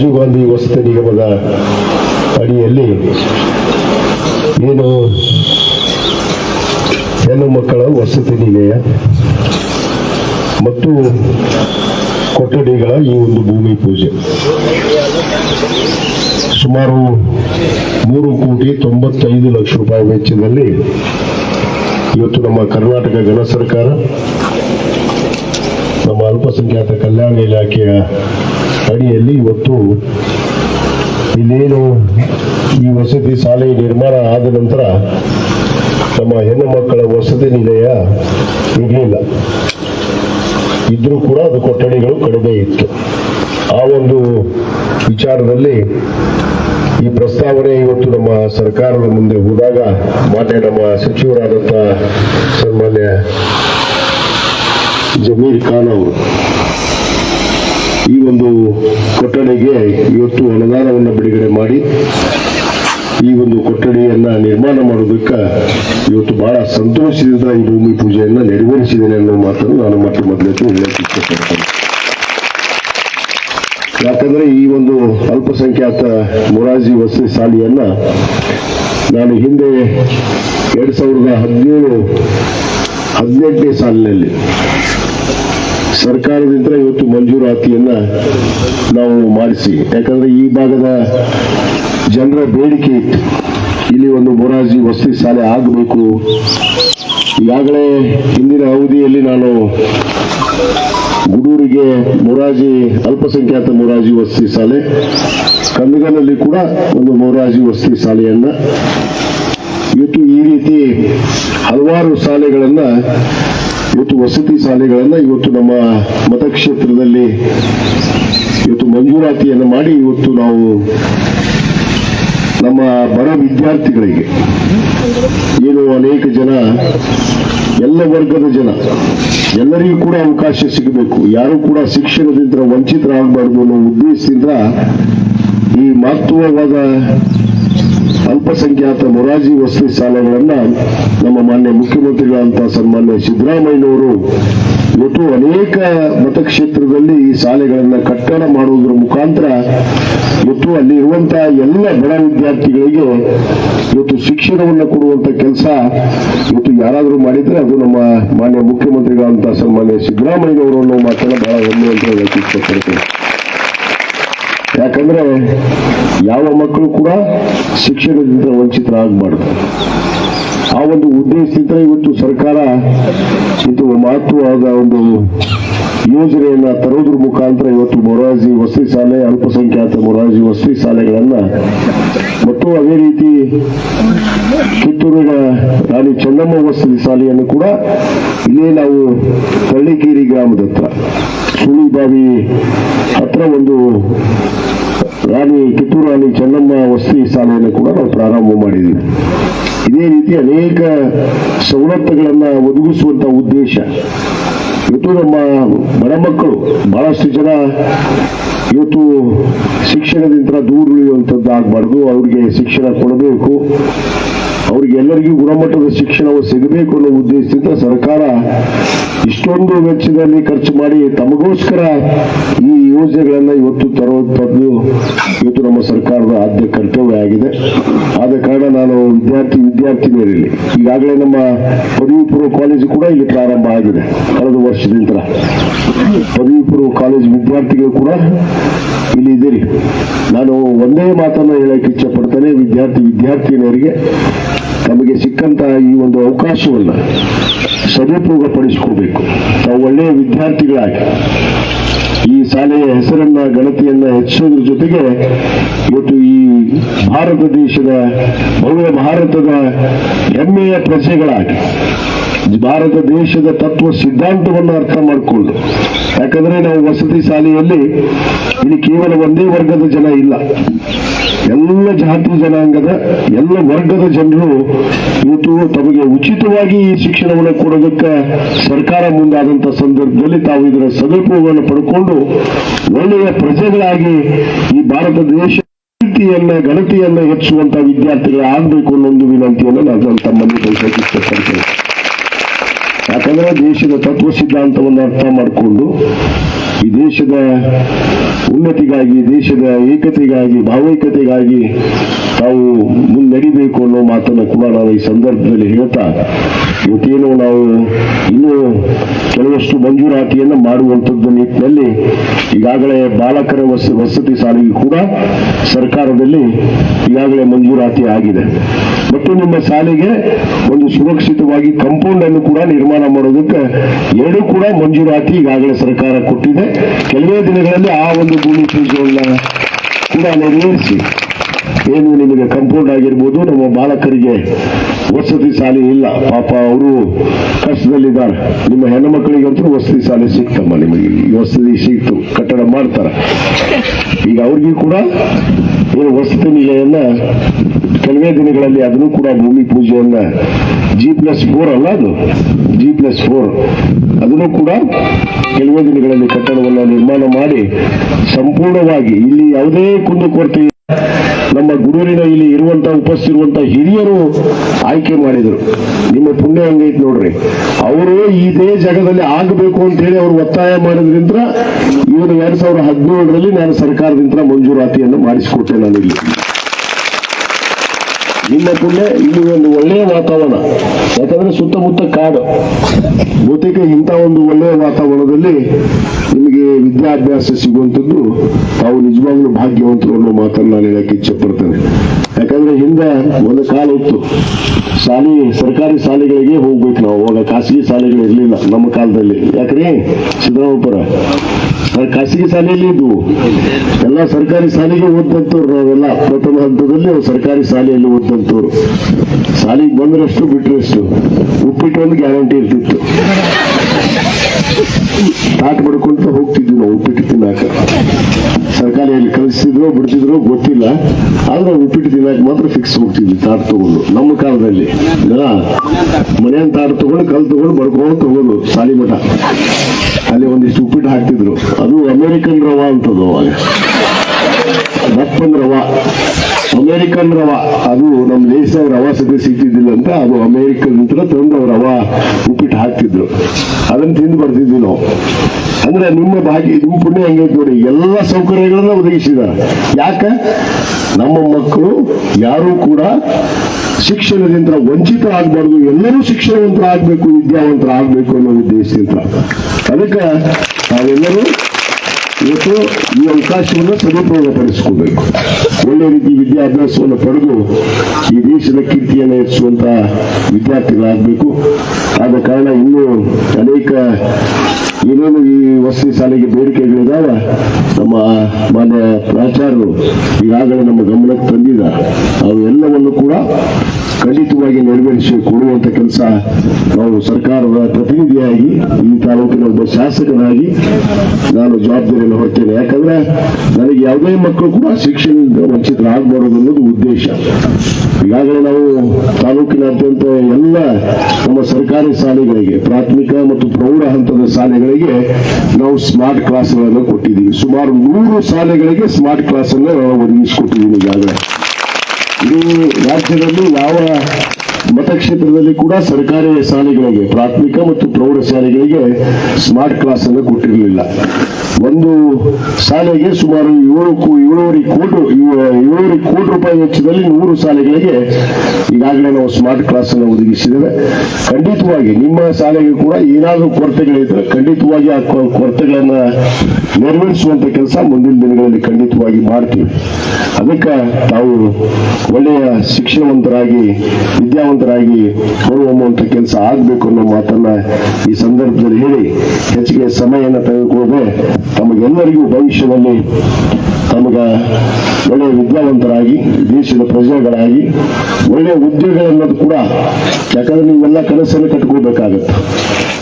ರಾಜೀವ್ ಗಾಂಧಿ ವಸತಿ ನಿಗಮದ ಅಡಿಯಲ್ಲಿ ಏನು ಹೆಣ್ಣು ಮಕ್ಕಳ ವಸತಿ ನಿಲಯ ಮತ್ತು ಕೊಠಡಿಗಳ ಈ ಒಂದು ಭೂಮಿ ಪೂಜೆ. ಸುಮಾರು ಮೂರು ಕೋಟಿ ತೊಂಬತ್ತೈದು ಲಕ್ಷ ರೂಪಾಯಿ ವೆಚ್ಚದಲ್ಲಿ ಇವತ್ತು ನಮ್ಮ ಕರ್ನಾಟಕ ಗಣ ಸರ್ಕಾರ, ನಮ್ಮ ಅಲ್ಪಸಂಖ್ಯಾತ ಕಲ್ಯಾಣ ಇಲಾಖೆಯ ಅಡಿಯಲ್ಲಿ ಇವತ್ತು ಇಲ್ಲೇನು ಈ ವಸತಿ ಶಾಲೆ ನಿರ್ಮಾಣ ಆದ ನಂತರ ನಮ್ಮ ಹೆಣ್ಣು ಮಕ್ಕಳ ವಸತಿ ನಿಲಯ ಇರಲಿಲ್ಲ. ಇದ್ರೂ ಕೂಡ ಅದು ಕೊಠಡಿಗಳು ಕಡಿಮೆ ಇತ್ತು. ಆ ಒಂದು ವಿಚಾರದಲ್ಲಿ ಈ ಪ್ರಸ್ತಾವನೆ ಇವತ್ತು ನಮ್ಮ ಸರ್ಕಾರದ ಮುಂದೆ ಹೋದಾಗ ಮಾನ್ಯ ನಮ್ಮ ಸಚಿವರಾದಂಥ ಸನ್ಮಾನ್ಯ ಜಮೀರ್ ಖಾನ್ ಅವರು ಈ ಒಂದು ಕೊಠಡಿಗೆ ಇವತ್ತು ಅನುದಾನವನ್ನು ಬಿಡುಗಡೆ ಮಾಡಿ ಈ ಒಂದು ಕೊಠಡಿಯನ್ನ ನಿರ್ಮಾಣ ಮಾಡೋದಕ್ಕೆ ಇವತ್ತು ಬಹಳ ಸಂತೋಷದಿಂದ ಈ ಭೂಮಿ ಪೂಜೆಯನ್ನ ನೆರವೇರಿಸಿದ್ದೇನೆ ಅನ್ನೋ ಮಾತನ್ನು ನಾನು ಮತ್ತೆ ಮೊದಲಕ್ಕೆ ಹೇಳಕ್ಕೆ ಇಷ್ಟಪಡ್ತೇನೆ. ಯಾಕಂದ್ರೆ ಈ ಒಂದು ಅಲ್ಪಸಂಖ್ಯಾತ ಮೊರಾಜಿ ವಸತಿ ಶಾಲೆಯನ್ನ ನಾನು ಹಿಂದೆ ಎರಡ್ ಸಾವಿರದ ಹದಿನೇಳು, ಹದಿನೆಂಟನೇ ಸಾಲಿನಲ್ಲಿ ಸರ್ಕಾರದಿಂದ ಮಂಜೂರಾತಿಯನ್ನ ನಾವು ಮಾಡಿಸಿ. ಯಾಕಂದ್ರೆ ಈ ಭಾಗದ ಜನರ ಬೇಡಿಕೆ ಇತ್ತು. ಇಲ್ಲಿ ಒಂದು ಮೊರಾರ್ಜಿ ವಸತಿ ಶಾಲೆ ಆಗಬೇಕು. ಈಗಾಗಲೇ ಹಿಂದಿನ ಅವಧಿಯಲ್ಲಿ ನಾನು ಗುಡೂರಿಗೆ ಮೊರಾರ್ಜಿ, ಅಲ್ಪಸಂಖ್ಯಾತ ಮೊರಾರ್ಜಿ ವಸತಿ ಶಾಲೆ ಕಂದಗಲಲ್ಲಿ ಕೂಡ ಒಂದು ಮೊರಾರ್ಜಿ ವಸತಿ ಶಾಲೆಯನ್ನ ಇವತ್ತು ಈ ರೀತಿ ಹಲವಾರು ಶಾಲೆಗಳನ್ನ ಇವತ್ತು ವಸತಿ ಶಾಲೆಗಳನ್ನ ಇವತ್ತು ನಮ್ಮ ಮತಕ್ಷೇತ್ರದಲ್ಲಿ ಇವತ್ತು ಮಂಜೂರಾತಿಯನ್ನು ಮಾಡಿ ಇವತ್ತು ನಾವು ನಮ್ಮ ಬಡ ವಿದ್ಯಾರ್ಥಿಗಳಿಗೆ ಏನು ಅನೇಕ ಜನ, ಎಲ್ಲ ವರ್ಗದ ಜನ, ಎಲ್ಲರಿಗೂ ಕೂಡ ಅವಕಾಶ ಸಿಗಬೇಕು. ಯಾರು ಕೂಡ ಶಿಕ್ಷಣದಿಂದ ವಂಚಿತರಾಗಬಾರ್ದು ಅನ್ನೋ ಉದ್ದೇಶದಿಂದ ಈ ಮಹತ್ವವಾದ ಅಲ್ಪಸಂಖ್ಯಾತ ಮೊರಾಜಿ ವಸತಿ ಶಾಲೆಗಳನ್ನ ನಮ್ಮ ಮಾನ್ಯ ಮುಖ್ಯಮಂತ್ರಿಗಳಂತ ಸನ್ಮಾನ್ಯ ಸಿದ್ದರಾಮಯ್ಯನವರು ಒಟ್ಟು ಅನೇಕ ಮತಕ್ಷೇತ್ರದಲ್ಲಿ ಈ ಶಾಲೆಗಳನ್ನ ಕಟ್ಟಡ ಮಾಡುವುದರ ಮುಖಾಂತರ ಮತ್ತು ಅಲ್ಲಿ ಇರುವಂತಹ ಎಲ್ಲ ಬಡ ವಿದ್ಯಾರ್ಥಿಗಳಿಗೆ ಇವತ್ತು ಶಿಕ್ಷಣವನ್ನು ಕೊಡುವಂತ ಕೆಲಸ ಇವತ್ತು ಯಾರಾದರೂ ಮಾಡಿದ್ರೆ ಅದು ನಮ್ಮ ಮಾನ್ಯ ಮುಖ್ಯಮಂತ್ರಿಗಳಂತ ಸನ್ಮಾನ್ಯ ಸಿದ್ದರಾಮಯ್ಯನವರು ಅನ್ನೋ ಮಾತನ್ನ ಬಹಳ ಹೆಮ್ಮೆ ಅಂತ ಹೇಳಕ್ಕೆ ಇಷ್ಟಪಡ್ತೇನೆ. ಯಾಕಂದ್ರೆ ಯಾವ ಮಕ್ಕಳು ಕೂಡ ಶಿಕ್ಷಣದಿಂದ ವಂಚಿತರಾಗಬಾರ್ದು. ಆ ಒಂದು ಉದ್ದೇಶದಿಂದ ಇವತ್ತು ಸರ್ಕಾರ ಇದು ಮಹತ್ವವಾದ ಒಂದು ಯೋಜನೆಯನ್ನ ತರೋದ್ರ ಮುಖಾಂತರ ಇವತ್ತು ಮೊರಾರ್ಜಿ ವಸತಿ ಶಾಲೆ, ಅಲ್ಪಸಂಖ್ಯಾತ ಮೊರಾರ್ಜಿ ವಸತಿ ಶಾಲೆಗಳನ್ನ ಮತ್ತು ಅದೇ ರೀತಿ ಕಿತ್ತೂರಿನ ರಾಣಿ ಚೆನ್ನಮ್ಮ ವಸತಿ ಶಾಲೆಯನ್ನು ಕೂಡ ಇಲ್ಲೇ ನಾವು ಹಳ್ಳಿಕೇರಿ ಗ್ರಾಮದ ಹತ್ರ. ಸುಳಿಬಾವಿ ಹತ್ರ ಒಂದು ರಾಣಿ ಕಿತ್ತೂರು ರಾಣಿ ಚೆನ್ನಮ್ಮ ವಸತಿ ಶಾಲೆಯನ್ನು ಕೂಡ ನಾವು ಪ್ರಾರಂಭ ಮಾಡಿದ್ದೀವಿ. ಇದೇ ರೀತಿ ಅನೇಕ ಸವಲತ್ತುಗಳನ್ನ ಒದಗಿಸುವಂತ ಉದ್ದೇಶ. ಇವತ್ತು ನಮ್ಮ ಬಡ ಮಕ್ಕಳು ಬಹಳಷ್ಟು ಜನ ಇವತ್ತು ಶಿಕ್ಷಣದಿಂದ ದೂರ ಉಳಿಯುವಂಥದ್ದು ಆಗಬಾರ್ದು. ಅವ್ರಿಗೆ ಶಿಕ್ಷಣ ಕೊಡಬೇಕು. ಅವ್ರಿಗೆ ಎಲ್ಲರಿಗೂ ಗುಣಮಟ್ಟದ ಶಿಕ್ಷಣವು ಸಿಗಬೇಕು ಅನ್ನೋ ಉದ್ದೇಶದಿಂದ ಸರ್ಕಾರ ಇಷ್ಟೊಂದು ವೆಚ್ಚದಲ್ಲಿ ಖರ್ಚು ಮಾಡಿ ತಮಗೋಸ್ಕರ ಈ ಯೋಜನೆಗಳನ್ನ ಇವತ್ತು ತರುವಂಥದ್ದು ಇವತ್ತು ನಮ್ಮ ಸರ್ಕಾರದ ಆದ್ಯ ಕರ್ತವ್ಯ ಆಗಿದೆ. ಆದ ಕಾರಣ ನಾನು ವಿದ್ಯಾರ್ಥಿ ವಿದ್ಯಾರ್ಥಿನಿಯರಲ್ಲಿ ಈಗಾಗಲೇ ನಮ್ಮ ಪದವಿ ಪೂರ್ವ ಕಾಲೇಜು ಕೂಡ ಇಲ್ಲಿ ಪ್ರಾರಂಭ ಆಗಿದೆ ಕಳೆದ ವರ್ಷದಿಂದ. ಪದವಿ ಪೂರ್ವ ಕಾಲೇಜು ವಿದ್ಯಾರ್ಥಿಗಳು ಕೂಡ ಇಲ್ಲಿ ಇದ್ದೀರಿ. ನಾನು ಒಂದೇ ಮಾತನ್ನು ಹೇಳಕ್ಕೆ ಇಚ್ಛೆ ಪಡ್ತೇನೆ ವಿದ್ಯಾರ್ಥಿ ವಿದ್ಯಾರ್ಥಿನಿಯರಿಗೆ. ತಮಗೆ ಸಿಕ್ಕಂತ ಈ ಒಂದು ಅವಕಾಶವನ್ನ ಸದುಪಯೋಗ ಪಡಿಸಿಕೊಳ್ಬೇಕು ತಾವು ಒಳ್ಳೆಯ ವಿದ್ಯಾರ್ಥಿಗಳಾಗಿ ಈ ಶಾಲೆಯ ಹೆಸರನ್ನ, ಗಣತಿಯನ್ನ ಹೆಚ್ಚಿಸೋದ್ರ ಜೊತೆಗೆ ಇವತ್ತು ಈ ಭಾರತ ದೇಶದ ಭವ್ಯ ಭಾರತದ ಹೆಮ್ಮೆಯ ಪ್ರಜೆಗಳಾಗಿ ಭಾರತ ದೇಶದ ತತ್ವ ಸಿದ್ಧಾಂತವನ್ನು ಅರ್ಥ ಮಾಡಿಕೊಂಡು ಯಾಕಂದ್ರೆ ನಾವು ವಸತಿ ಶಾಲೆಯಲ್ಲಿ ಇಲ್ಲಿ ಕೇವಲ ಒಂದೇ ವರ್ಗದ ಜನ ಇಲ್ಲ. ಎಲ್ಲ ಜಾತಿ ಜನಾಂಗದ, ಎಲ್ಲ ವರ್ಗದ ಜನರು ಇವತ್ತು ತಮಗೆ ಉಚಿತವಾಗಿ ಈ ಶಿಕ್ಷಣವನ್ನು ಕೊಡೋದಕ್ಕೆ ಸರ್ಕಾರ ಮುಂದಾದಂತ ಸಂದರ್ಭದಲ್ಲಿ ತಾವು ಇದರ ಸದುಪಯೋಗವನ್ನು ಪಡ್ಕೊಂಡು ಒಳ್ಳೆಯ ಪ್ರಜೆಗಳಾಗಿ ಈ ಭಾರತ ದೇಶ ಗಣತಿಯನ್ನ ಗಣತಿಯನ್ನ ಹೆಚ್ಚುವಂತ ವಿದ್ಯಾರ್ಥಿಗಳು ಆಗ್ಬೇಕು ಅನ್ನೋ ಒಂದು ವಿನಂತಿಯನ್ನು ನಾನು ತಮ್ಮಲ್ಲಿ ಇಷ್ಟಪಡ್ತೇನೆ ಯಾಕಂದ್ರೆ ದೇಶದ ತತ್ವ ಸಿದ್ಧಾಂತವನ್ನು ಅರ್ಥ ಮಾಡಿಕೊಂಡು ಈ ದೇಶದ ಉನ್ನತಿಗಾಗಿ, ದೇಶದ ಏಕತೆಗಾಗಿ ಭಾವೈಕತೆಗಾಗಿ ತಾವು ಮುನ್ನಡಿಬೇಕು ಅನ್ನೋ ಮಾತನ್ನು ಕೂಡ ನಾವು ಈ ಸಂದರ್ಭದಲ್ಲಿ ಹೇಳ್ತಾ ಇವತ್ತೇನು ನಾವು ಇನ್ನೂ ಕೆಲವಷ್ಟು ಮಂಜೂರಾತಿಯನ್ನು ಮಾಡುವಂಥದ್ದು ನಿಟ್ಟಿನಲ್ಲಿ ಈಗಾಗಲೇ ಬಾಲಕರ ವಸ, ವಸತಿ ಸಾಲಿಗೆ ಕೂಡ ಸರ್ಕಾರದಲ್ಲಿ ಈಗಾಗಲೇ ಮಂಜೂರಾತಿ ಆಗಿದೆ. ಮತ್ತು ನಿಮ್ಮ ಶಾಲೆಗೆ ಒಂದು ಸುರಕ್ಷಿತವಾಗಿ ಕಾಂಪೌಂಡ್ ಅನ್ನು ಕೂಡ ನಿರ್ಮಾಣ ಮಾಡೋದಕ್ಕೆ ಎರಡೂ ಕೂಡ ಮಂಜೂರಾತಿ ಈಗಾಗಲೇ ಸರ್ಕಾರ ಕೊಟ್ಟಿದೆ. ಕೆಲವೇ ದಿನಗಳಲ್ಲಿ ಆ ಒಂದು ಭೂಮಿ ಪೂಜೆಯನ್ನ ಕೂಡ ನೆರವೇರಿಸಿ. ಏನು ನಿಮಗೆ ಕಂಪೌಂಡ್ ಆಗಿರ್ಬೋದು, ನಮ್ಮ ಬಾಲಕರಿಗೆ ವಸತಿ ಶಾಲೆ ಇಲ್ಲ. ಪಾಪ ಅವರು ಕಷ್ಟದಲ್ಲಿದ್ದಾರೆ. ನಿಮ್ಮ ಹೆಣ್ಣು ಮಕ್ಕಳಿಗಂತೂ ವಸತಿ ಶಾಲೆ ಸಿಕ್ತಮ್ಮ, ನಿಮಗೆ ವಸತಿ ಸಿಕ್ತು, ಕಟ್ಟಡ ಮಾಡ್ತಾರ. ಈಗ ಅವ್ರಿಗೂ ಕೂಡ ಏನು ವಸತಿ ನಿಲಯನ್ನ ಕೆಲವೇ ದಿನಗಳಲ್ಲಿ ಅದನ್ನು ಕೂಡ ಭೂಮಿ ಪೂಜೆಯನ್ನ ಜಿ ಪ್ಲಸ್ ಫೋರ್ ಅಲ್ಲ ಅದು? ಜಿ ಪ್ಲಸ್ ಫೋರ್ ಅದನ್ನು ಕೂಡ ಕೆಲವೇ ದಿನಗಳಲ್ಲಿ ಕಟ್ಟಡವನ್ನು ನಿರ್ಮಾಣ ಮಾಡಿ ಸಂಪೂರ್ಣವಾಗಿ ಇಲ್ಲಿ ಯಾವುದೇ ಕುಂದುಕೊರತೆ ನಮ್ಮ ಗುಡೂರಿನ ಇಲ್ಲಿ ಇರುವಂತ ಉಪಸ್ಥಿರುವಂತ ಹಿರಿಯರು ಆಯ್ಕೆ ಮಾಡಿದರು. ನಿಮ್ಮ ಪುಣ್ಯ ಹಂಗೈತಿ ನೋಡ್ರಿ. ಅವರು ಇದೇ ಜಾಗದಲ್ಲಿ ಆಗಬೇಕು ಅಂತ ಹೇಳಿ ಅವರು ಒತ್ತಾಯ ಮಾಡಿದ್ರಿಂದ ಇವನು ಎರಡ್ ಸಾವಿರದ ಹದಿನೇಳರಲ್ಲಿ ನಾನು ಸರ್ಕಾರದಿಂದ ಮಂಜೂರಾತಿಯನ್ನು ಮಾಡಿಸಿಕೊಟ್ಟೆ ನಾನು ಇಲ್ಲಿ. ನಿಮ್ಮ ಪುಣ್ಯ ಇಲ್ಲಿ ಒಂದು ಒಳ್ಳೆಯ ವಾತಾವರಣ. ಯಾಕಂದ್ರೆ ಸುತ್ತಮುತ್ತ ಕಾಡು. ಬಹುತೇಕ ಇಂಥ ಒಂದು ಒಳ್ಳೆಯ ವಾತಾವರಣದಲ್ಲಿ ನಿಮಗೆ ವಿದ್ಯಾಭ್ಯಾಸ ಸಿಗುವಂಥದ್ದು ತಾವು ನಿಜವಾಗ್ಲೂ ಭಾಗ್ಯವಂತರು ಅನ್ನೋ ಮಾತನ್ನು ನಾನು ಹೇಳಕ್ಕೆ ಇಚ್ಛೆ ಪಡ್ತೇನೆ ಯಾಕಂದ್ರೆ ಹಿಂದೆ ಒಂದು ಕಾಲ ಇತ್ತು. ಶಾಲೆ, ಸರ್ಕಾರಿ ಶಾಲೆಗಳಿಗೆ ಹೋಗ್ಬೇಕು ನಾವು. ಅವಾಗ ಖಾಸಗಿ ಶಾಲೆಗಳು ಇರಲಿಲ್ಲ ನಮ್ಮ ಕಾಲದಲ್ಲಿ. ಯಾಕ್ರಿ? ಸಿದ್ದರಾಮಪ್ಪರ ಖಾಸಗಿ ಶಾಲೆಯಲ್ಲಿ ಇದ್ವು ಎಲ್ಲ ಸರ್ಕಾರಿ ಶಾಲೆಗೆ ಓದಂತವ್ರು ನಾವೆಲ್ಲ ಪ್ರಥಮ ಹಂತದಲ್ಲಿ ಅವ್ರು ಸರ್ಕಾರಿ ಶಾಲೆಯಲ್ಲಿ ಓದಂತವ್ರು ಶಾಲೆಗೆ ಬಂದ್ರಷ್ಟು ಬಿಟ್ಟರಷ್ಟು ಉಪ್ಪಿಟ್ಟು ಒಂದು ಗ್ಯಾರಂಟಿ ಇರ್ತಿತ್ತು. ತಾಟ್ ಮಾಡ್ಕೊಂತ ಹೋಗ್ತಿದ್ವಿ ನಾವು, ಉಪ್ಪಿಟ್ಟು ತಿನ್ನಾಕ. ಸರ್ಕಾರಿಯಲ್ಲಿ ಕಲಿಸಿದ್ರು ಬಿಡ್ತಿದ್ರು, ಗೊತ್ತಿಲ್ಲ. ಆದ್ರೆ ಉಪ್ಪಿಟ್ಟು ತಿನ್ನಾಕ ಮಾತ್ರ ಫಿಕ್ಸ್ ಹೋಗ್ತಿದ್ವಿ ತಾಟ್ ತಗೊಂಡು. ನಮ್ಮ ಕಾಲದಲ್ಲಿ. ಜನ ಮನೆಯನ್ ತಾಟ್ ತಗೊಂಡು, ಕಲ್ ತಗೊಂಡು ಬಡ್ಕೊಂಡು ಸಾಲಿ ಮಠ. ಅಲ್ಲಿ ಒಂದಿಷ್ಟು ಉಪ್ಪಿಟ್ಟು ಹಾಕ್ತಿದ್ರು. ಅದು ಅಮೆರಿಕನ್ ರವಾ ಅಂತದ್ದು ಅವಾಗ. ದಪ್ಪನ್ ರವಾ. ಅಮೆರಿಕನ್ ರವಾ. ಅದು ನಮ್ಮ ದೇಶದ ರವ ಸದ್ಯ ಸಿಗ್ತಿದ್ದಿಲ್ಲ ಅಂತ, ಅದು ಅಮೆರಿಕನ್ ತಂದ ರವಾ, ಉಪ್ಪಿಟ್ಟು. ಹಾಕ್ತಿದ್ರು. ಅದನ್ನ ತಿಂದು ಬರ್ತಿದ್ವಿ ನಾವು. ಅಂದ್ರೆ ನಿಮ್ಮ ಭಾಗ್ಯ, ನಿಮ್ಮ ಪುಣ್ಯ ಹೆಂಗೈತೆ ನೋಡಿ. ಎಲ್ಲ ಸೌಕರ್ಯಗಳನ್ನ ಒದಗಿಸಿದ್ದಾರೆ. ಯಾಕ? ನಮ್ಮ ಮಕ್ಕಳು ಯಾರು ಕೂಡ ಶಿಕ್ಷಣದಿಂದ ವಂಚಿತ ಆಗಬಾರ್ದು ಎಲ್ಲರೂ ಶಿಕ್ಷಣವಂತರ ಆಗ್ಬೇಕು ವಿದ್ಯಾವಂತರ ಆಗ್ಬೇಕು ಅನ್ನೋ ಉದ್ದೇಶದಿಂದ. ಅದಕ್ಕೆ ನಾವೆಲ್ಲರೂ ಇವತ್ತು ಈ ಅವಕಾಶವನ್ನು ಸದುಪಯೋಗಪಡಿಸಿಕೊಳ್ಬೇಕು. ಒಳ್ಳೆ ರೀತಿ ವಿದ್ಯಾಭ್ಯಾಸವನ್ನು ಪಡೆದು ಈ ದೇಶದ ಕೀರ್ತಿಯನ್ನು ಹೆಚ್ಚುವಂತಹ ವಿದ್ಯಾರ್ಥಿಗಳಾಗಬೇಕು. ಆದ ಕಾರಣ ಇನ್ನೂ ಅನೇಕ ಏನೇನು ಈ ವಸತಿ ಶಾಲೆಗೆ ಬೇಡಿಕೆಗಳಿದಾವ ನಮ್ಮ ಮಾನ್ಯ ಪ್ರಾಚಾರ್ಯರು ಈಗಾಗಲೇ ನಮ್ಮ ಗಮನಕ್ಕೆ ತಂದಿದ್ದಾರೆ. ಅವೆಲ್ಲವನ್ನು ಕೂಡ ಖಂಡಿತವಾಗಿ ನೆರವೇರಿಸಿ ಕೊಡುವಂತ ಕೆಲಸ ನಾವು ಸರ್ಕಾರದ ಪ್ರತಿನಿಧಿಯಾಗಿ ಈ ತಾಲೂಕಿನ ಒಬ್ಬ ಶಾಸಕನಾಗಿ ನಾನು ಜವಾಬ್ದಾರಿಯನ್ನು ಹೊರ್ತೇನೆ ಯಾಕಂದ್ರೆ ನನಗೆ ಯಾವುದೇ ಮಕ್ಕಳು ಕೂಡ ಶಿಕ್ಷಣದಿಂದ ವಂಚಿತರಾಗಬಾರದು ಅನ್ನೋದು ಉದ್ದೇಶ. ಈಗಾಗಲೇ ನಾವು ತಾಲೂಕಿನಾದ್ಯಂತ ಎಲ್ಲ ನಮ್ಮ ಸರ್ಕಾರಿ ಶಾಲೆಗಳಿಗೆ, ಪ್ರಾಥಮಿಕ ಮತ್ತು ಪ್ರೌಢ ಹಂತದ ಶಾಲೆಗಳಿಗೆ ನಾವು ಸ್ಮಾರ್ಟ್ ಕ್ಲಾಸ್ಗಳನ್ನು ಕೊಟ್ಟಿದ್ದೀವಿ. ಸುಮಾರು ನೂರು ಶಾಲೆಗಳಿಗೆ ಸ್ಮಾರ್ಟ್ ಕ್ಲಾಸ್ ಅನ್ನು ನಾವು ಈಗಾಗಲೇ. ಇಡೀ ರಾಜ್ಯದಲ್ಲಿ ಯಾವ ಮತಕ್ಷೇತ್ರದಲ್ಲಿ ಕೂಡ ಸರ್ಕಾರಿ ಶಾಲೆಗಳಿಗೆ, ಪ್ರಾಥಮಿಕ ಮತ್ತು ಪ್ರೌಢ ಶಾಲೆಗಳಿಗೆ ಸ್ಮಾರ್ಟ್ ಕ್ಲಾಸ್ ಅನ್ನು ಕೊಟ್ಟಿರಲಿಲ್ಲ. ಒಂದು ಶಾಲೆಗೆ ಸುಮಾರು ಏಳು ಏಳೂವರೆ ಕೋಟಿ, ಏಳುವರೆ ಕೋಟಿ ರೂಪಾಯಿ ವೆಚ್ಚದಲ್ಲಿ ನೂರು ಶಾಲೆಗಳಿಗೆ ಈಗಾಗಲೇ ನಾವು ಸ್ಮಾರ್ಟ್ ಕ್ಲಾಸ್ ಅನ್ನು ಒದಗಿಸಿದ್ದೇವೆ. ಖಂಡಿತವಾಗಿ ನಿಮ್ಮ ಶಾಲೆಗೆ ಕೂಡ ಏನಾದರೂ ಕೊರತೆಗಳಿದ್ರೆ ಖಂಡಿತವಾಗಿ ಆ ಕೊರತೆಗಳನ್ನ ನೆರವೇರಿಸುವಂತ ಕೆಲಸ ಮುಂದಿನ ದಿನಗಳಲ್ಲಿ ಖಂಡಿತವಾಗಿ ಮಾಡ್ತೀವಿ. ಅದಕ್ಕೆ ತಾವು ಒಳ್ಳೆಯ ಶಿಕ್ಷಣವಂತರಾಗಿ ವಿದ್ಯಾವಂತರಾಗಿ ಹೊರಹೊಮ್ಮುವಂತ ಕೆಲಸ ಆಗ್ಬೇಕು ಅನ್ನೋ ಮಾತನ್ನ ಈ ಸಂದರ್ಭದಲ್ಲಿ ಹೇಳಿ ಹೆಚ್ಚಿಗೆ ಸಮಯನ ತೆಗೆದುಕೊಳ್ಳದೆ ತಮಗೆಲ್ಲರಿಗೂ ಭವಿಷ್ಯದಲ್ಲಿ ತಮಗ ಒಳ್ಳೆಯ ವಿದ್ಯಾವಂತರಾಗಿ, ದೇಶದ ಪ್ರಜೆಗಳಾಗಿ ಒಳ್ಳೆಯ ಉದ್ಯೋಗಗಳನ್ನೋದು ಕೂಡ, ಯಾಕಂದ್ರೆ ನೀವೆಲ್ಲ ಕನಸನ್ನು ಕಟ್ಕೋಬೇಕಾಗತ್ತೆ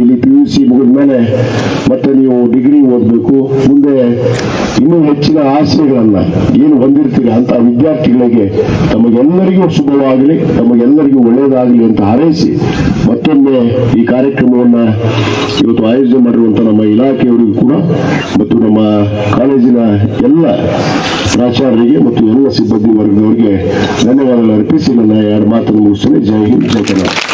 ಇಲ್ಲಿ ಪಿ ಯು ಸಿ ಮುಗಿದ ಮೇಲೆ ಮತ್ತೆ ನೀವು ಡಿಗ್ರಿ ಓದಬೇಕು, ಮುಂದೆ ಇನ್ನೂ ಹೆಚ್ಚಿನ ಆಸೆಗಳನ್ನ ಏನು ಹೊಂದಿರ್ತೀರಿ ಅಂತ ವಿದ್ಯಾರ್ಥಿಗಳಿಗೆ ತಮಗೆಲ್ಲರಿಗೂ ಶುಭವಾಗಲಿ ತಮಗೆಲ್ಲರಿಗೂ ಒಳ್ಳೆಯದಾಗಲಿ ಅಂತ ಹಾರೈಸಿ ಮತ್ತೊಮ್ಮೆ ಈ ಕಾರ್ಯಕ್ರಮವನ್ನ ಇವತ್ತು ಆಯೋಜನೆ ಮಾಡಿರುವಂಥ ನಮ್ಮ ಇಲಾಖೆಯವರಿಗೂ ಕೂಡ ಮತ್ತು ನಮ್ಮ ಕಾಲೇಜಿನ ಎಲ್ಲ ಪ್ರಾಚಾರ್ಯರಿಗೆ ಮತ್ತು ಎಲ್ಲ ಸಿಬ್ಬಂದಿ ವರ್ಗದವರಿಗೆ ಧನ್ಯವಾದಗಳು ಅರ್ಪಿಸಿ ನನ್ನ ಎರಡು ಮಾತನ್ನು ಮುಗಿಸ್ತೇನೆ. ಜೈ ಹಿಂದ್, ಜೈ ಕರ್ನಾಟಕ.